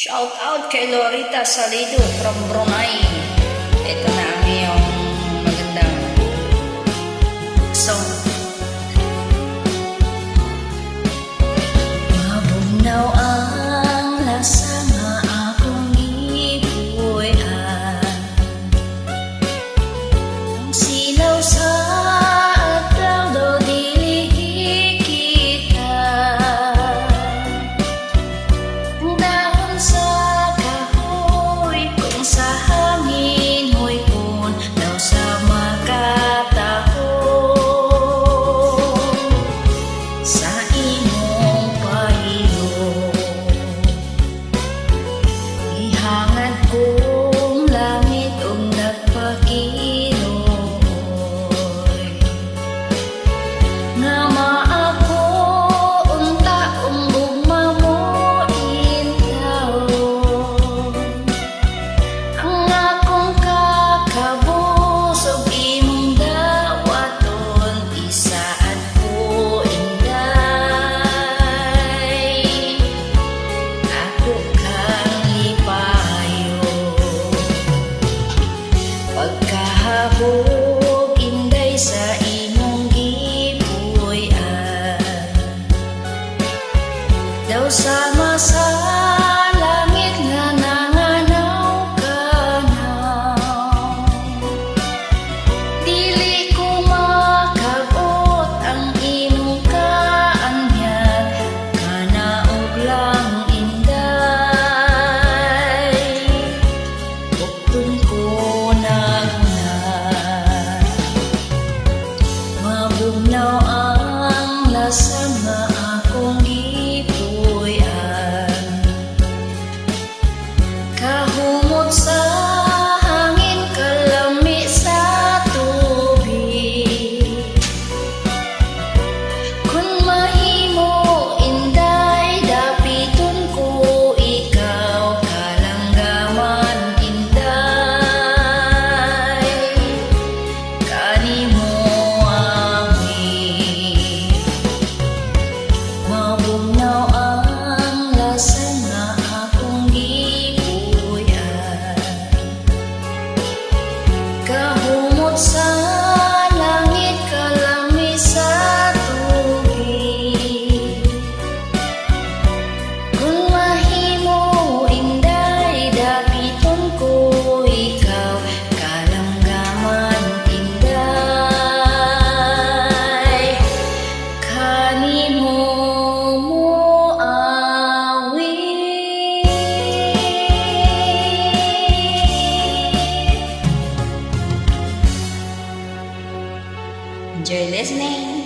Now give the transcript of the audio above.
Shout out kay Lorita Salido from Brunei. Ito na sama sa langit na nanganaw ka na. Dili ang imong kaanyag Kanaog lang inday. Ko nagnay. Mabugnaw ang 想 Enjoy listening.